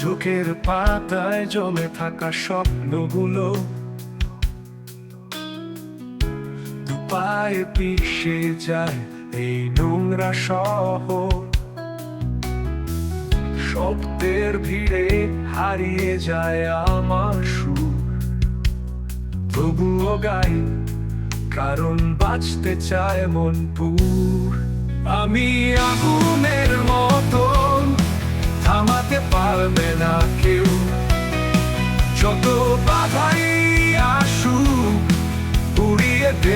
চোখের পাতায় জমে থাকা স্বপ্নগুলো দুপায়ে পিষে যায় এই নোংরা শহর। শব্দের ভিড়ে হারিয়ে যায় আমার সুর। তবুও গাই, কারণ বাঁচতে চায় মন পুর। আমি আগুনের মতন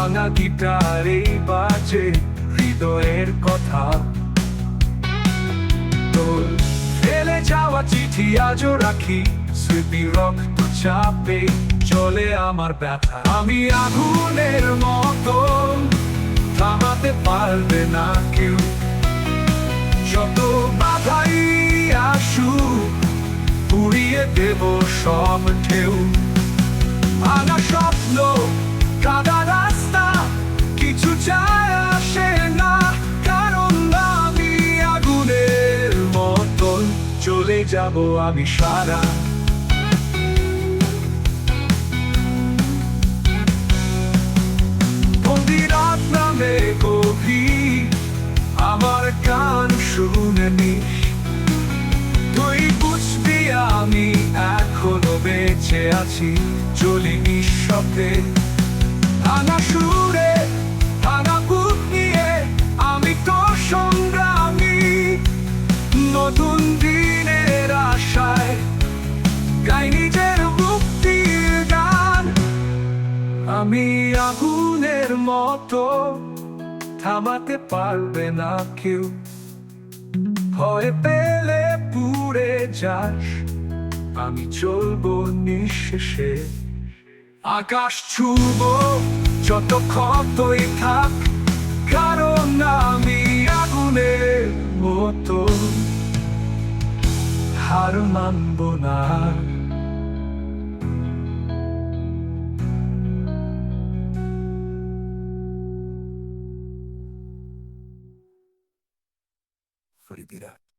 ভাঙা বাজে হৃদয়ের কথা। ফেলে যাওয়া চিঠি আজও রাখি, স্মৃতি রক্ত চাপে চলে আমার ব্যথা। আমি আগুনের মতো থামাতে পারবে না কেউ। যত বাধাই আসুক উড়িয়ে দেব সব ঢেউ। ভাঙা স্বপ্ন যাব আমি সারা। গভীর, আমার গান শুনে তুই বুঝবি আমি এখনও বেঁচে আছি, চলি নিঃশব্দে। আমি আগুনের মতো থামাতে পারবে না কেউ। ভয় পেলে পুড়ে যাস, আমি চলবো নিঃশেষে। আকাশ ছুব, যত ক্ষতই থাক, কারণ আমি আগুনের মতো। হার মানব না। retirarse.